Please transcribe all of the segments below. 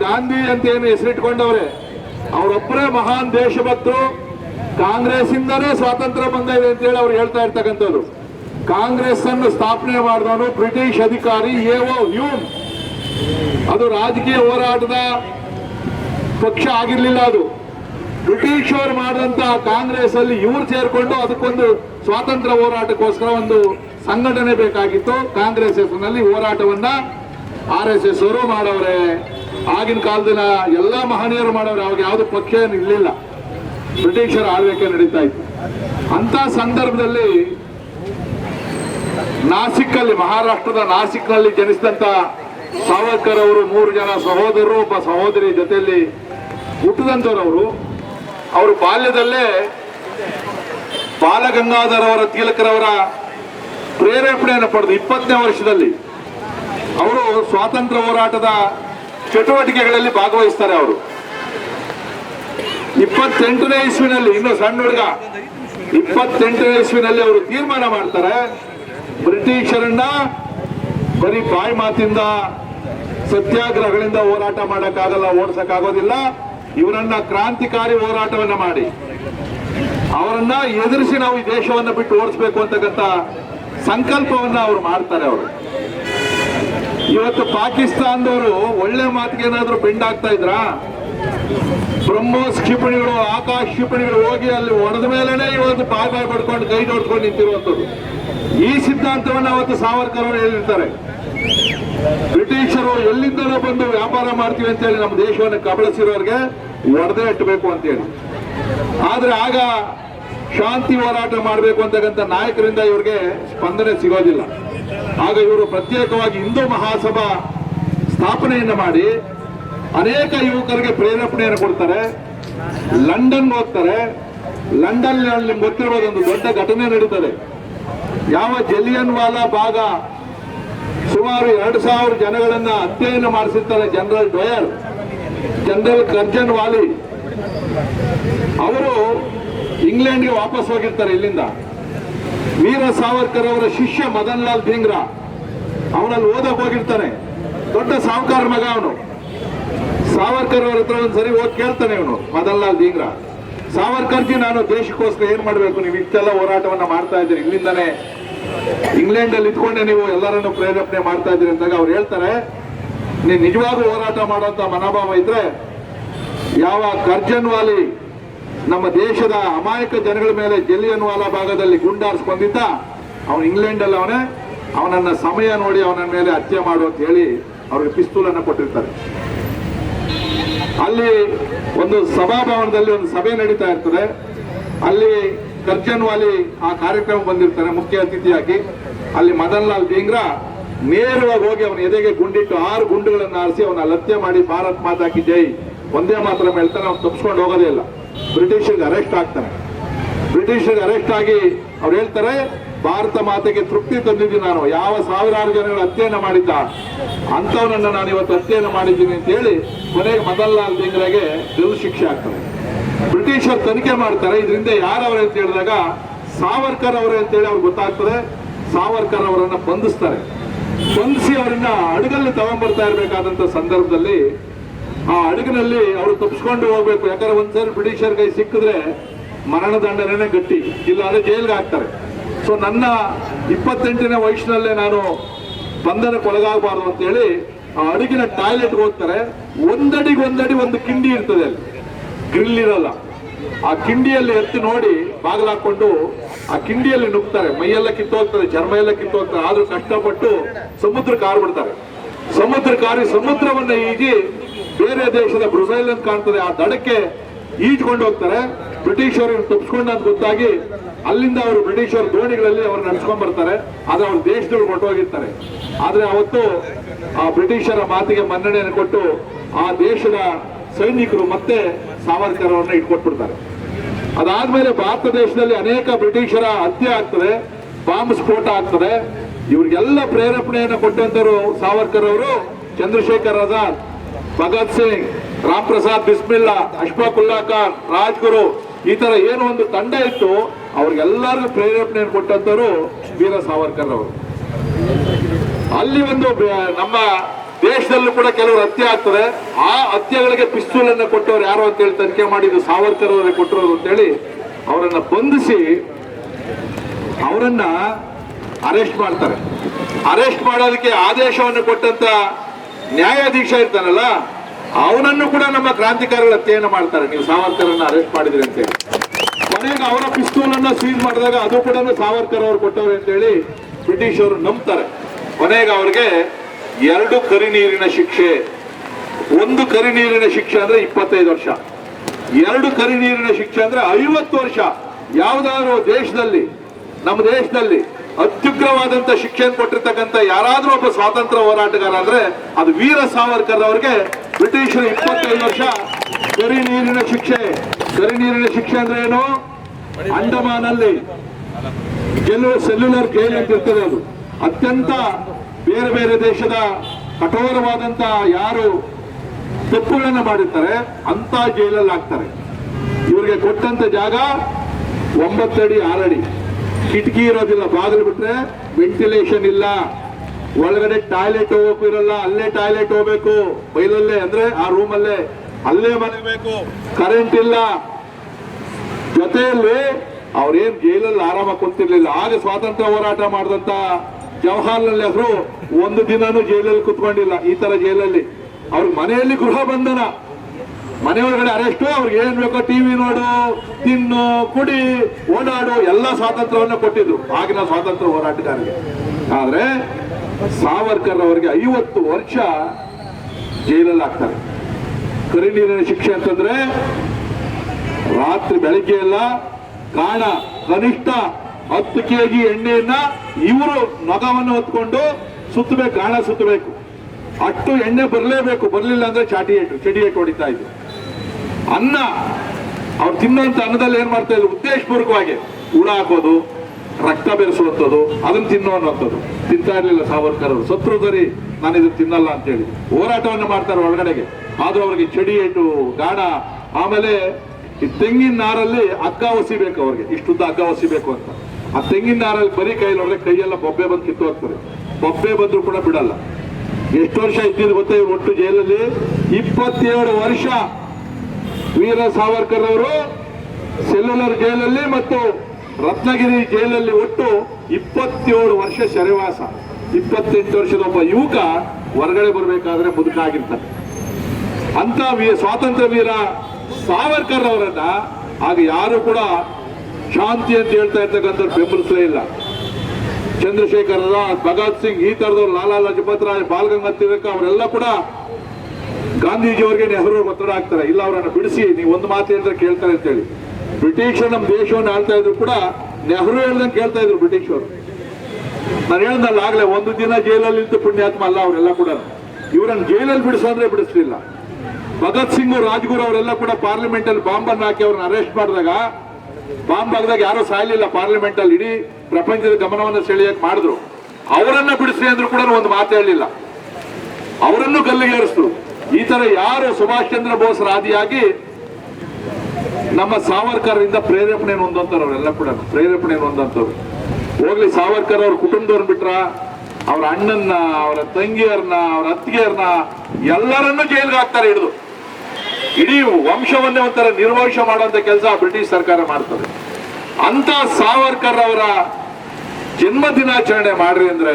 ಗಾಂಧಿ ಅಂತ ಏನು ಹೆಸರಿಟ್ಕೊಂಡವ್ರೆ ಅವರೊಬ್ಬರೇ ಮಹಾನ್ ದೇಶಭಕ್ತರು ಕಾಂಗ್ರೆಸ್ ಇಂದನೇ ಸ್ವಾತಂತ್ರ್ಯ ಬಂದಿದೆ ಅಂತ ಹೇಳಿ ಅವ್ರು ಹೇಳ್ತಾ ಇರ್ತಕ್ಕಂಥದ್ದು ಕಾಂಗ್ರೆಸ್ ಅನ್ನು ಸ್ಥಾಪನೆ ಮಾಡಿದವನು ಬ್ರಿಟಿಷ್ ಅಧಿಕಾರಿ ಎಒ ಹ್ಯೂಮ್. ಅದು ರಾಜಕೀಯ ಹೋರಾಟದ ಪಕ್ಷ ಆಗಿರ್ಲಿಲ್ಲ ಅದು. ಬ್ರಿಟಿಷ್ ಅವರು ಮಾಡಿದಂತ ಕಾಂಗ್ರೆಸ್ ಅಲ್ಲಿ ಇವ್ರು ಸೇರ್ಕೊಂಡು ಅದಕ್ಕೊಂದು ಸ್ವಾತಂತ್ರ್ಯ ಹೋರಾಟಕ್ಕೋಸ್ಕರ ಒಂದು ಸಂಘಟನೆ ಬೇಕಾಗಿತ್ತು. ಕಾಂಗ್ರೆಸ್ ಹೆಸರಿನಲ್ಲಿ ಹೋರಾಟವನ್ನ ಆರ್ ಎಸ್ ಎಸ್ ಅವರು ಮಾಡವ್ರೆ ಆಗಿನ ಕಾಲದಲ್ಲಿ ಎಲ್ಲಾ ಮಹನೀಯರು ಮಾಡೋರು ಅವಾಗ ಯಾವ್ದು ಪಕ್ಷ ಏನು ಇರಲಿಲ್ಲ. ಬ್ರಿಟಿಷರ ಆಳ್ವಿಕೆ ನಡೀತಾ ಇತ್ತು. ಅಂತ ಸಂದರ್ಭದಲ್ಲಿ ನಾಸಿಕ್ಕಲ್ಲಿ ಮಹಾರಾಷ್ಟ್ರದ ನಾಸಿಕ್ನಲ್ಲಿ ಜನಿಸಿದಂತ ಸಾವರ್ಕರ್ ಅವರು ಮೂರು ಜನ ಸಹೋದರರು, ಒಬ್ಬ ಸಹೋದರಿ ಜೊತೆಯಲ್ಲಿ ಹುಟ್ಟಿದಂಥವ್ರವರು. ಅವರು ಬಾಲ್ಯದಲ್ಲೇ ಬಾಲಗಂಗಾಧರ್ ಅವರ ತಿಲಕರವರ ಪ್ರೇರೇಪಣೆಯನ್ನು ಪಡೆದು ಇಪ್ಪತ್ತನೇ ವರ್ಷದಲ್ಲಿ ಅವರು ಸ್ವಾತಂತ್ರ್ಯ ಹೋರಾಟದ ಚಟುವಟಿಕೆಗಳಲ್ಲಿ ಭಾಗವಹಿಸ್ತಾರೆ ಅವರು. ಇಪ್ಪತ್ತೆಂಟನೇ ಇಸ್ವಿನಲ್ಲಿ, ಇನ್ನು ಸಣ್ಣ ಹುಡುಗ, ಇಪ್ಪತ್ತೆಂಟನೇ ಇಸ್ವಿನಲ್ಲಿ ಅವರು ತೀರ್ಮಾನ ಮಾಡ್ತಾರೆ. ಬ್ರಿಟಿಷರನ್ನ ಬರೀ ಬಾಯಿ ಮಾತಿಂದ, ಸತ್ಯಾಗ್ರಹಗಳಿಂದ ಹೋರಾಟ ಮಾಡಕ್ಕಾಗಲ್ಲ, ಓಡಿಸಕ್ಕಾಗೋದಿಲ್ಲ. ಇವರನ್ನ ಕ್ರಾಂತಿಕಾರಿ ಹೋರಾಟವನ್ನ ಮಾಡಿ. ಅವರನ್ನ ಎದುರಿಸಿ ನಾವು ಈ ದೇಶವನ್ನ ಬಿಟ್ಟು ಓಡಿಸ್ಬೇಕು ಅಂತಕ್ಕಂಥ ಸಂಕಲ್ಪವನ್ನ ಅವ್ರು ಮಾಡ್ತಾರೆ ಅವರು. ಇವತ್ತು ಪಾಕಿಸ್ತಾನದವರು ಒಳ್ಳೆ ಮಾತಿಗೆ ಏನಾದ್ರು ಬೆಂಡ್ ಆಗ್ತಾ ಇದ್ರ? ಬ್ರಹ್ಮೋಸ್ ಕ್ಷಿಪಣಿಗಳು, ಆಕಾಶ ಕ್ಷಿಪಣಿಗಳು ಹೋಗಿ ಅಲ್ಲಿ ಹೊಡೆದ ಮೇಲೆನೆ ಇವತ್ತು ಬಾಯ್ ಪಡ್ಕೊಂಡು ಕೈ ನೋಡ್ಕೊಂಡು ನಿಂತಿರುವಂಥದ್ದು. ಈ ಸಿದ್ಧಾಂತವನ್ನು ಅವತ್ತು ಸಾವರ್ಕರ್ ಅವರು ಹೇಳಿರ್ತಾರೆ. ಬ್ರಿಟಿಷರು ಎಲ್ಲಿಂದಲೂ ಬಂದು ವ್ಯಾಪಾರ ಮಾಡ್ತೀವಿ ಅಂತ ಹೇಳಿ ನಮ್ಮ ದೇಶವನ್ನು ಕಬಳಿಸಿರೋರಿಗೆ ಒಡೆದೇ ಇಟ್ಟಬೇಕು ಅಂತೇಳಿ. ಆದ್ರೆ ಆಗ ಶಾಂತಿ ಹೋರಾಟ ಮಾಡಬೇಕು ಅಂತಕ್ಕಂಥ ನಾಯಕರಿಂದ ಇವ್ರಿಗೆ ಸ್ಪಂದನೆ ಸಿಗೋದಿಲ್ಲ. ಆಗ ಇವರು ಪ್ರತ್ಯೇಕವಾಗಿ ಹಿಂದೂ ಮಹಾಸಭಾ ಸ್ಥಾಪನೆಯನ್ನು ಮಾಡಿ ಅನೇಕ ಯುವಕರಿಗೆ ಪ್ರೇರೇಪಣೆಯನ್ನು ಕೊಡ್ತಾರೆ. ಲಂಡನ್ ಹೋಗ್ತಾರೆ. ಲಂಡನ್ ನಿಮ್ಗೆ ಗೊತ್ತಿರಬಹುದು ಒಂದು ದೊಡ್ಡ ಘಟನೆ ನಡೀತದೆ. ಯಾವ ಜಲಿಯನ್ ವಾಲಾ ಭಾಗ ಸುಮಾರು ಎರಡು ಸಾವಿರ ಜನಗಳನ್ನ ಅಧ್ಯಯನ ಮಾಡಿಸಿರ್ತಾರೆ general Dyer, general Curzon Wyllie ಅವರು ಇಂಗ್ಲೆಂಡ್ಗೆ ವಾಪಸ್ ಹೋಗಿರ್ತಾರೆ ಇಲ್ಲಿಂದ. ವೀರ ಸಾವರ್ಕರ್ ಅವರ ಶಿಷ್ಯ ಮದನ್ ಲಾಲ್ ಧೀಂಗ್ರಾ. ಅವನಲ್ಲಿ ಓದಕ್ಕೆ ಹೋಗಿರ್ತಾನೆ. ದೊಡ್ಡ ಸಾಹುಕಾರ ಮಗ ಅವನು. ಸಾವರ್ಕರ್ ಅವರ ಹತ್ರ ಒಂದ್ಸರಿ ಹೋಗಿ ಕೇಳ್ತಾನೆ ಅವನು, ಮದನ್ ಲಾಲ್ ಸಾವರ್ಕರ್ಜಿ, ನಾನು ದೇಶಕ್ಕೋಸ್ಕರ ಏನ್ ಮಾಡ್ಬೇಕು? ನೀವು ಇಷ್ಟೆಲ್ಲ ಹೋರಾಟವನ್ನ ಮಾಡ್ತಾ ಇದ್ದೀರಿ. ಇಲ್ಲಿಂದಾನೆ ಇಂಗ್ಲೆಂಡ್ ಅಲ್ಲಿ ಇದ್ಕೊಂಡೆ ನೀವು ಎಲ್ಲರನ್ನು ಪ್ರೇರೇಪಣೆ ಮಾಡ್ತಾ ಇದ್ದೀರಿ ಅಂದಾಗ ಅವ್ರು ಹೇಳ್ತಾರೆ ನೀವು ನಿಜವಾಗೂ ಹೋರಾಟ ಮಾಡುವಂತ ಮನೋಭಾವ ಇದ್ರೆ, ಯಾವ ಕರ್ಜನ್ ವಾಲಿ ನಮ್ಮ ದೇಶದ ಅಮಾಯಕ ಜನಗಳ ಮೇಲೆ ಜಲಿಯನ್ ವಾಲಾ ಭಾಗದಲ್ಲಿ ಗುಂಡಾರಿಸ್ಕೊಂಡಿದ್ದ ಅವನು ಇಂಗ್ಲೆಂಡ್ ಅಲ್ಲಿ ಅವನೇ. ಅವನನ್ನ ಸಮಯ ನೋಡಿ ಅವನ ಮೇಲೆ ಹತ್ಯೆ ಮಾಡು ಅಂತ ಹೇಳಿ ಅವ್ರಿಗೆ ಪಿಸ್ತೂಲನ್ನ ಕೊಟ್ಟಿರ್ತಾರೆ. ಅಲ್ಲಿ ಒಂದು ಸಭಾಭವನದಲ್ಲಿ ಒಂದು ಸಭೆ ನಡೀತಾ ಇರ್ತದೆ. ಅಲ್ಲಿ ಕರ್ಜನ್ ವಾಲಿ ಆ ಕಾರ್ಯಕ್ರಮ ಬಂದಿರ್ತಾರೆ ಮುಖ್ಯ ಅತಿಥಿಯಾಗಿ. ಅಲ್ಲಿ ಮದನ್ ಲಾಲ್ ಧೀಂಗ್ರಾ ನೇರವಾಗಿ ಹೋಗಿ ಅವನ ಎದೆಗೆ ಗುಂಡಿಟ್ಟು ಆರು ಗುಂಡುಗಳನ್ನು ಆರಿಸಿ ಅವನ ಹತ್ಯೆ ಮಾಡಿ ಭಾರತ್ ಮಾತಾಕಿ ಜೈ. ಒಂದೇ ಮಾತ್ರ ಹೇಳ್ತಾನೆ ಅವ್ನು ತಪ್ಪಿಸ್ಕೊಂಡು ಹೋಗೋದೇ ಇಲ್ಲ. ಬ್ರಿಟಿಷರಿಗೆ ಅರೆಸ್ಟ್ ಆಗ್ತಾರೆ. ಬ್ರಿಟಿಷರಿಗೆ ಅರೆಸ್ಟ್ ಆಗಿ ಅವ್ರು ಹೇಳ್ತಾರೆ, ಭಾರತ ಮಾತೆಗೆ ತೃಪ್ತಿ ತಂದಿದ್ದೀನಿ ನಾನು. ಯಾವ ಸಾವಿರಾರು ಜನಗಳ ಅಧ್ಯಯನ ಮಾಡಿದ್ದ, ಅಂಥವನನ್ನು ನಾನು ಇವತ್ತು ಅಧ್ಯಯನ ಮಾಡಿದ್ದೀನಿ ಅಂತ ಹೇಳಿ ಕೊನೆಗೆ ಮದನ್ಲಾಲ್ ಧೀಂಗ್ರಾಗೆ ಜೈಲು ಶಿಕ್ಷೆ ಆಗ್ತಾರೆ ಬ್ರಿಟಿಷರು ತನಿಖೆ ಮಾಡ್ತಾರೆ. ಇದರಿಂದ ಯಾರವ್ರೆ ಅಂತ ಹೇಳಿದಾಗ ಸಾವರ್ಕರ್ ಅವರೇ ಅಂತೇಳಿ ಅವ್ರಿಗೆ ಗೊತ್ತಾಗ್ತದೆ. ಸಾವರ್ಕರ್ ಅವರನ್ನ ಬಂಧಿಸ್ತಾರೆ. ಬಂಧಿಸಿ ಅವರನ್ನ ಅಡಗಲ್ಲಿ ತಗೊಂಡ್ಬರ್ತಾ ಇರಬೇಕಾದಂತ ಸಂದರ್ಭದಲ್ಲಿ ಆ ಅಡುಗಿನಲ್ಲಿ ಅವರು ತಪ್ಪಿಸ್ಕೊಂಡು ಹೋಗ್ಬೇಕು. ಯಾಕಂದ್ರೆ ಒಂದ್ಸರಿ ಬ್ರಿಟಿಷರ್ ಕೈ ಸಿಕ್ಕಿದ್ರೆ ಮರಣದಂಡನೆ ಗಟ್ಟಿ. ಇಲ್ಲ ಅಂದ್ರೆ ಜೈಲ್ಗೆ ಹಾಕ್ತಾರೆ. ಸೊ ನನ್ನ ಇಪ್ಪತ್ತೆಂಟನೇ ವಯಸ್ಸಿನಲ್ಲೇ ನಾನು ಬಂಧನಕ್ಕೆ ಒಳಗಾಗಬಾರ್ದು ಅಂತ ಹೇಳಿ ಆ ಅಡುಗಿನ ಟಾಯ್ಲೆಟ್ಗೆ ಹೋಗ್ತಾರೆ. ಒಂದಡಿಗೆ ಒಂದಡಿ ಒಂದು ಕಿಂಡಿ ಇರ್ತದೆ ಅಲ್ಲಿ. ಗ್ರಿಲ್ ಇರಲ್ಲ. ಆ ಕಿಂಡಿಯಲ್ಲಿ ಎತ್ತಿ ನೋಡಿ ಬಾಗಿಲು ಹಾಕೊಂಡು ಆ ಕಿಂಡಿಯಲ್ಲಿ ನುಗ್ತಾರೆ. ಮೈಯೆಲ್ಲ ಕಿತ್ತೋಗ್ತದೆ ಚರ್ಮ ಎಲ್ಲ ಕಿತ್ತೋಗ್ತದೆ. ಆದ್ರೂ ಕಷ್ಟಪಟ್ಟು ಸಮುದ್ರ ಕಾರ್ ಬಿಡ್ತಾರೆ. ಸಮುದ್ರ ಕಾರಿ ಸಮುದ್ರವನ್ನ ಈಜಿ ಬೇರೆ ದೇಶದ ಬ್ರುಸೈಲ್ ಅಂತ ಕಾಣ್ತದೆ, ಆ ದಡಕ್ಕೆ ಈಜ್ಕೊಂಡು ಹೋಗ್ತಾರೆ. ಬ್ರಿಟಿಷರು ತಪ್ಪಿಸ್ಕೊಂಡು ಅಂತ ಗೊತ್ತಾಗಿ ಅಲ್ಲಿಂದ ಅವರು ಬ್ರಿಟಿಷರ ದೋಣಿಗಳಲ್ಲಿ ಅವ್ರು ನಡ್ಸ್ಕೊಂಡ್ ಬರ್ತಾರೆ. ಆದ್ರೆ ಅವ್ರ ದೇಶದೊಳಗೆ ಹೊಟ್ಟೋಗಿರ್ತಾರೆ ಆದ್ರೆ ಅವತ್ತು ಆ ಬ್ರಿಟಿಷರ ಮಾತಿಗೆ ಮನ್ನಣೆಯನ್ನು ಕೊಟ್ಟು ಆ ದೇಶದ ಸೈನಿಕರು ಮತ್ತೆ ಸಾವರ್ಕರ್ ಇಟ್ಕೊಟ್ಬಿಡ್ತಾರೆ. ಅದಾದ್ಮೇಲೆ ಭಾರತ ದೇಶದಲ್ಲಿ ಅನೇಕ ಬ್ರಿಟಿಷರ ಹತ್ಯೆ ಆಗ್ತದೆ, ಬಾಂಬ್ ಸ್ಫೋಟ ಆಗ್ತದೆ. ಇವ್ರಿಗೆಲ್ಲ ಪ್ರೇರೇಪಣೆಯನ್ನು ಕೊಟ್ಟಂತರು ಸಾವರ್ಕರ್ ಅವರು ಚಂದ್ರಶೇಖರ್ ಆಜಾದ್. ಭಗತ್ ಸಿಂಗ್, ರಾಮ್ ಪ್ರಸಾದ್ ಬಿಸ್ಮಿಲ್ಲಾ ಅಶ್ಫಾಕುಲ್ಲಾ ಖಾನ್ ರಾಜ್ಗುರು, ಈ ತರ ಏನು ಒಂದು ತಂಡ ಇತ್ತು. ಅವ್ರಿಗೆಲ್ಲರಿಗೂ ಪ್ರೇರೇಪಣೆ ಕೊಟ್ಟಂತವರು ವೀರ ಸಾವರ್ಕರ್ ಅವರು. ಅಲ್ಲಿ ಒಂದು ನಮ್ಮ ದೇಶದಲ್ಲೂ ಕೂಡ ಕೆಲವರು ಹತ್ಯೆ ಆಗ್ತದೆ. ಆ ಹತ್ಯೆಗಳಿಗೆ ಪಿಸ್ತೂಲ್ ಅನ್ನ ಕೊಟ್ಟವ್ರು ಯಾರು ಅಂತ ಹೇಳಿ ತನಿಖೆ ಮಾಡಿದ್ರು ಸಾವರ್ಕರ್ ಅವರೇ ಕೊಟ್ಟರು ಅಂತೇಳಿ ಅವರನ್ನ ಬಂಧಿಸಿ ಅವರನ್ನ ಅರೆಸ್ಟ್ ಮಾಡ್ತಾರೆ. ಅರೆಸ್ಟ್ ಮಾಡೋದಕ್ಕೆ ಆದೇಶವನ್ನು ಕೊಟ್ಟಂತ ನ್ಯಾಯಾಧೀಶ ಇರ್ತಾನಲ್ಲ, ಅವನನ್ನು ಕೂಡ ನಮ್ಮ ಕ್ರಾಂತಿಕಾರಿಗಳ ಹತ್ಯೆಯನ್ನು ಮಾಡ್ತಾರೆ. ನೀವು ಸಾವರ್ಕರನ್ನು ಅರೆಸ್ಟ್ ಮಾಡಿದ್ರಿ ಅಂತೇಳಿ ಕೊನೆಗೆ ಅವರ ಪಿಸ್ತೂಲ್ ಅನ್ನ ಸೀಸ್ ಮಾಡಿದಾಗ ಅದು ಕೂಡ ಸಾವರ್ಕರ್ ಅವರು ಕೊಟ್ಟವ್ರೆ ಅಂತೇಳಿ ಬ್ರಿಟಿಷ್ ಅವರು ನಂಬ್ತಾರೆ. ಕೊನೆಗೆ ಅವ್ರಿಗೆ ಎರಡು ಕರಿ ನೀರಿನ ಶಿಕ್ಷೆ, ಒಂದು ಕರಿ ನೀರಿನ ಶಿಕ್ಷೆ ಅಂದ್ರೆ ಇಪ್ಪತ್ತೈದು ವರ್ಷ. ಎರಡು ಕರಿ ನೀರಿನ ಶಿಕ್ಷೆ ಅಂದ್ರೆ ಐವತ್ತು ವರ್ಷ. ಯಾವ್ದಾದ್ರು ದೇಶದಲ್ಲಿ, ನಮ್ಮ ದೇಶದಲ್ಲಿ ಅತ್ಯುಗ್ರವಾದಂತ ಶಿಕ್ಷೆಯನ್ನು ಕೊಟ್ಟಿರ್ತಕ್ಕಂಥ ಯಾರಾದ್ರೂ ಒಬ್ಬ ಸ್ವಾತಂತ್ರ್ಯ ಹೋರಾಟಗಾರ ಅಂದ್ರೆ ಅದು ವೀರ ಸಾವರ್ಕರ್ ಅವರಿಗೆ ಬ್ರಿಟಿಷರು ಇಪ್ಪತ್ತೈದು ವರ್ಷ ಕರಿ ನೀರಿನ ಶಿಕ್ಷೆ. ಕರಿ ನೀರಿನ ಶಿಕ್ಷೆ ಅಂದ್ರೆ ಏನು? ಅಂಡಮಾನಲ್ಲಿ ಗೆಲುವು ಸೆಲ್ಯುಲರ್ ಜೈಲ್ ಅಂತ ಇರ್ತದೆ ಅದು. ಅತ್ಯಂತ ಬೇರೆ ಬೇರೆ ದೇಶದ ಕಠೋರವಾದಂತ ಯಾರು ತಪ್ಪುಗಳನ್ನು ಮಾಡಿರ್ತಾರೆ ಅಂತ ಜೈಲಲ್ಲಿ ಹಾಕ್ತಾರೆ ಇವರಿಗೆ ಕೊಟ್ಟಂತ ಜಾಗ ಒಂಬತ್ತಡಿ ಆರಡಿ. ಕಿಟಕಿ ಇರೋದಿಲ್ಲ, ಬಾಗಿಲು ಬಿಟ್ರೆ ವೆಂಟಿಲೇಷನ್ ಇಲ್ಲ. ಒಳಗಡೆ ಟಾಯ್ಲೆಟ್ ಹೋಗೋಕು ಇರಲ್ಲ, ಅಲ್ಲೇ ಟಾಯ್ಲೆಟ್ ಹೋಗ್ಬೇಕು. ಬೈಲಲ್ಲೇ ಅಂದ್ರೆ ಆ ರೂಮಲ್ಲೇ ಅಲ್ಲೇ ಮಲಗಬೇಕು ಕರೆಂಟ್ ಇಲ್ಲ. ಜೊತೆಯಲ್ಲಿ ಅವ್ರೇನ್ ಜೈಲಲ್ಲಿ ಆರಾಮಾಗಿ ಕುಂತಿರ್ಲಿಲ್ಲ. ಆಗ ಸ್ವಾತಂತ್ರ್ಯ ಹೋರಾಟ ಮಾಡಿದಂತ ಜವಾಹರ್ಲಾಲ್ ನೆಹರು ಒಂದು ದಿನಾನು ಜೈಲಲ್ಲಿ ಕುತ್ಕೊಂಡಿಲ್ಲ, ಈ ತರ ಜೈಲಲ್ಲಿ. ಅವ್ರ ಮನೆಯಲ್ಲಿ ಗೃಹ ಬಂಧನ. ಮನೆಯೊಳಗಡೆ ಅರೆಷ್ಟು ಅವ್ರಿಗೆ ಏನ್ ಬೇಕೋ ಟಿವಿ ನೋಡು, ತಿನ್ನು, ಕುಡಿ, ಓಡಾಡು, ಎಲ್ಲ ಸ್ವಾತಂತ್ರ್ಯವನ್ನ ಕೊಟ್ಟಿದ್ರು. ಆಗಿನ ಸ್ವಾತಂತ್ರ್ಯ ಹೋರಾಟಗಾರರಿಗೆ ಆದ್ರೆ ಸಾವರ್ಕರ್ ಅವರಿಗೆ ಐವತ್ತು ವರ್ಷ ಜೈಲಲ್ಲಿ ಹಾಕ್ತಾರೆ. ಕರಿ ನೀರಿನ ಶಿಕ್ಷೆ ಅಂತಂದ್ರೆ ರಾತ್ರಿ ಬೆಳಗ್ಗೆ ಎಲ್ಲ ಕಾಣ, ಕನಿಷ್ಠ ಹತ್ತು ಕೆ ಜಿ ಎಣ್ಣೆಯನ್ನ ಇವರು ನಗವನ್ನು ಹೊತ್ಕೊಂಡು ಸುತ್ತಬೇಕು ಗಾಣ ಸುತ್ತಬೇಕು. ಅಷ್ಟು ಎಣ್ಣೆ ಬರಲೇಬೇಕು, ಬರಲಿಲ್ಲ ಅಂದ್ರೆ ಚಾಟಿ ಏಟು ಚಡಿ ಏಟು ಹೊಡಿತಾ ಇದ್ರು. ಅನ್ನ ಅವ್ರು ತಿನ್ನೋಂತ ಅನ್ನದಲ್ಲಿ ಏನು ಮಾಡ್ತಾ ಇದ್ರು? ಉದ್ದೇಶಪೂರ್ವಕವಾಗಿ ಹುಳ ಹಾಕೋದು, ರಕ್ತ ಬೆರೆಸುವಂಥದ್ದು, ಅದನ್ನ ತಿನ್ನೋ ಅನ್ನೋಂಥದ್ದು ತಿಂತಾ ಇರಲಿಲ್ಲ ಸಾವರ್ಕರ್ ಅವರು ಸತ್ರು ಸರಿ, ನಾನು ಇದು ತಿನ್ನಲ್ಲ ಅಂತೇಳಿ. ಹೋರಾಟವನ್ನು ಮಾಡ್ತಾರೆ ಒಳಗಡೆಗೆ. ಆದರೂ ಅವ್ರಿಗೆ ಚಡಿ ಏಟು ಗಾಣ ಆಮೇಲೆ ಈ ತೆಂಗಿನ ನಾರಲ್ಲಿ ಹಗ್ಗ ಒಸಿಬೇಕು ಅವ್ರಿಗೆ. ಇಷ್ಟುದ್ದ ಹಗ್ಗ ಒಸಿಬೇಕು ಅಂತ. ಆ ತೆಂಗಿನ ನಾರಲ್ಲಿ ಬರೀ ಕೈಯಲ್ಲಿ ನೋಡಿದ್ರೆ ಕೈಯೆಲ್ಲ ಬೊಬ್ಬೆ ಬಂದು ಕಿತ್ತು ಹೋಗ್ತಾರೆ ಬೊಬ್ಬೆ ಬಂದ್ರು ಕೂಡ ಬಿಡಲ್ಲ. ಎಷ್ಟು ವರ್ಷ ಇದ್ದಿದ್ದು ಗೊತ್ತೇ ಒಟ್ಟು ಜೈಲಲ್ಲಿ? ಇಪ್ಪತ್ತೇಳು ವರ್ಷ. ವೀರ ಸಾವರ್ಕರ್ ಅವರು ಸೆಲ್ಯುಲರ್ ಜೈಲಲ್ಲಿ ಮತ್ತು ರತ್ನಗಿರಿ ಜೈಲಲ್ಲಿ ಒಟ್ಟು ಇಪ್ಪತ್ತೇಳು ವರ್ಷ ಸೆರೆವಾಸ ಇಪ್ಪತ್ತೆಂಟು ವರ್ಷದ ಒಬ್ಬ ಯುವಕ ಹೊರಗಡೆ ಬರಬೇಕಾದ್ರೆ ಮುದುಕ ಆಗಿರ್ತಾನೆ ಅಂತ ವೀರ, ಸ್ವಾತಂತ್ರ್ಯ ವೀರ ಸಾವರ್ಕರ್ ಅವರನ್ನ ಆಗ ಯಾರು ಕೂಡ ಶಾಂತಿ ಅಂತ ಹೇಳ್ತಾ ಇರ್ತಕ್ಕಂಥ ಬೆಂಬಲಿಸಲೇ ಇಲ್ಲ. ಚಂದ್ರಶೇಖರ್ ಭಗತ್ ಸಿಂಗ್ ಈ ತರದವ್ರು ಲಾಲಾ ಲಜಪತ್ ರಾಯ್ ಬಾಲ್ಗಂಗಾ ಅವರೆಲ್ಲ ಕೂಡ ಗಾಂಧೀಜಿಯವರಿಗೆ ನೆಹರು ಒತ್ತಡ ಆಗ್ತಾರೆ ಇಲ್ಲ, ಅವರನ್ನು ಬಿಡಿಸಿ. ನೀವು ಒಂದು ಮಾತು ಹೇಳಿದ್ರೆ ಕೇಳ್ತಾರೆ ಅಂತೇಳಿ. ಬ್ರಿಟಿಷರು ನಮ್ಮ ದೇಶವನ್ನು ಆಳ್ತಾ ಇದ್ರು ಕೂಡ ನೆಹರು ಹೇಳ್ದಂಗೆ ಕೇಳ್ತಾ ಇದ್ರು ಬ್ರಿಟಿಷರು. ನಾನು ಹೇಳ್ದಲ್ಲ, ಆಗ್ಲೇ ಒಂದು ದಿನ ಜೈಲಲ್ಲಿ ಇದ್ದು ಪುಣ್ಯಾತ್ಮ ಅಲ್ಲ ಅವರೆಲ್ಲ ಕೂಡ. ಇವರನ್ನು ಜೈಲಲ್ಲಿ ಬಿಡಿಸೋದ್ರೆ ಬಿಡಿಸ್ಲಿಲ್ಲ. ಭಗತ್ ಸಿಂಗ್, ರಾಜ್ಗುರು ಅವರೆಲ್ಲ ಕೂಡ ಪಾರ್ಲಿಮೆಂಟ್ ಅಲ್ಲಿ ಬಾಂಬ್ ಅನ್ನು ಹಾಕಿ ಅವ್ರನ್ನ ಅರೆಸ್ಟ್ ಮಾಡಿದಾಗ, ಬಾಂಬ್ ಹಾಕಿದಾಗ ಯಾರು ಸಾಯ್ಲಿಲ್ಲ ಪಾರ್ಲಿಮೆಂಟ್ ಅಲ್ಲಿ ಇಡೀ ಪ್ರಪಂಚದ ಗಮನವನ್ನು ಸೆಳೆಯಕ್ಕೆ ಮಾಡಿದ್ರು. ಅವರನ್ನ ಬಿಡಿಸಿ ಅಂದ್ರೂ ಕೂಡ ಒಂದು ಮಾತು ಹೇಳಲಿಲ್ಲ. ಅವರನ್ನು ಗಲ್ಲಿಗೇರಿಸಿದ್ರು. ಈ ತರ ಯಾರು ಸುಭಾಷ್ ಚಂದ್ರ ಬೋಸ್ ರಾದಿಯಾಗಿ ನಮ್ಮ ಸಾವರ್ಕರ್ರಿಂದ ಪ್ರೇರೇಪಣೆ ಹೊಂದಂತವ್ರು ಅವರೆಲ್ಲ ಕೂಡ. ಪ್ರೇರೇಪಣೆ ಹೊಂದಂತವ್ರು ಹೋಗ್ಲಿ ಸಾವರ್ಕರ್ ಅವ್ರ ಕುಟುಂಬದವ್ರನ್ನ ಬಿಟ್ರ, ಅವ್ರ ಅಣ್ಣನ್ನ, ಅವರ ತಂಗಿಯರ್ನ ಅವ್ರ ಅತ್ತಿಗೆಯರ್ನ ಎಲ್ಲರನ್ನು ಜೈಲ್ಗೆ ಹಾಕ್ತಾರೆ ಹಿಡಿದು. ಇಡೀ ವಂಶವನ್ನೇ ಒಂಥರ ನಿರ್ವಂಶ ಮಾಡುವಂತ ಕೆಲಸ ಬ್ರಿಟಿಷ್ ಸರ್ಕಾರ ಮಾಡ್ತದೆ. ಅಂತ ಸಾವರ್ಕರ್ ಅವರ ಜನ್ಮ ದಿನಾಚರಣೆ ಮಾಡ್ರಿ ಅಂದ್ರೆ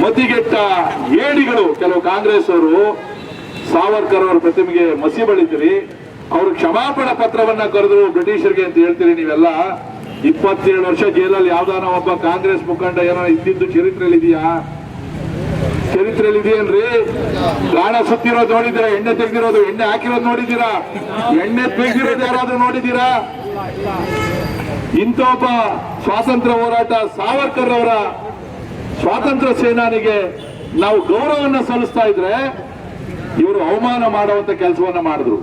ಮತಿಗೆಟ್ಟ ಏಡಿಗಳು ಕೆಲವು ಕಾಂಗ್ರೆಸ್ ಅವರು ಸಾವರ್ಕರ್ ಅವರ ಪ್ರತಿಮೆಗೆ ಮಸಿ ಬಳಿತೀರಿ. ಅವರು ಕ್ಷಮಾಪಣ ಪತ್ರವನ್ನ ಕರೆದ್ರು, ಬ್ರಿಟಿಷರಿಗೆ ಅಂತ ಹೇಳ್ತೀರಿ ನೀವೆಲ್ಲ. ಇಪ್ಪತ್ತೇಳು ವರ್ಷ ಜೈಲಲ್ಲಿ ಯಾವ್ದಾನ ಒಬ್ಬ ಕಾಂಗ್ರೆಸ್ ಮುಖಂಡ ಏನೋ ಇದ್ದಿದ್ದು ಚರಿತ್ರೆಯಲ್ಲಿ ಇದೆಯಾ ಚರಿತ್ರೆಯಲ್ಲಿ ಇದೆಯೇನ್ರಿ ಗಾಣ ಸುತ್ತಿರೋದು ನೋಡಿದ್ದೀರಾ? ಎಣ್ಣೆ ತೆಗೆದಿರೋದು, ಎಣ್ಣೆ ಹಾಕಿರೋದು ನೋಡಿದ್ದೀರಾ? ಎಣ್ಣೆ ತೆಗೆದಿರೋದು ಯಾರಾದ್ರೂ ನೋಡಿದ್ದೀರಾ? ಇಂಥ ಒಬ್ಬ ಸ್ವಾತಂತ್ರ್ಯ ಹೋರಾಟ ಸಾವರ್ಕರ್ ಅವರ ಸ್ವಾತಂತ್ರ್ಯ ಸೇನಾನಿಗೆ ನಾವು ಗೌರವವನ್ನು ಸಲ್ಲಿಸ್ತಾ ಇದ್ರೆ ಇವರು ಅವಮಾನ ಮಾಡುವಂತ ಕೆಲಸವನ್ನ ಮಾಡಿದ್ರು.